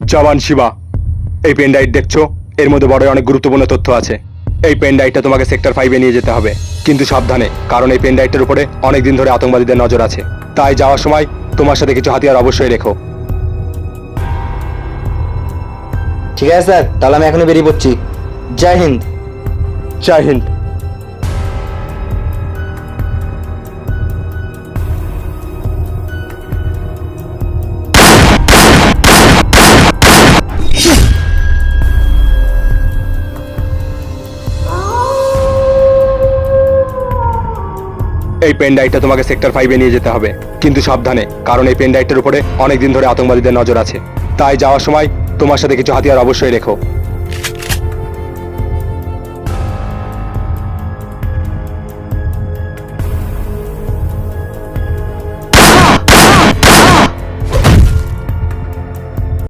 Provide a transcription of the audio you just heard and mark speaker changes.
Speaker 1: জওয়ান শিবা এই pen drive দেখছ? এর মধ্যে বড় অনেক গুরুত্বপূর্ণ তথ্য আছে। এই পেন ড্রাইভটা তোমাকে সেক্টর ফাইভে নিয়ে যেতে হবে। কিন্তু সাবধানে কারণ এই পেন ড্রাইভটার উপরে অনেকদিন ধরে আতঙ্কবাদীদের নজর আছে। তাই যাওয়ার সময় তোমার সাথে কিছু হাতিয়ার অবশ্যই রেখো।
Speaker 2: ঠিক আছে স্যার। তাহলে আমি এখনই বেরিয়ে পড়ছি। জয় হিন্দ।
Speaker 1: জয় হিন্দ। এই পেন তোমাকে সেক্টর ফাইভে নিয়ে যেতে হবে। কিন্তু সাবধানে, কারণ এই পেন ড্রাইভটার উপরে অনেকদিন ধরে আতঙ্কবাদীদের নজর আছে। তাই যাওয়ার সময় তোমার সাথে কিছু হাতিয়ার অবশ্যই রেখো।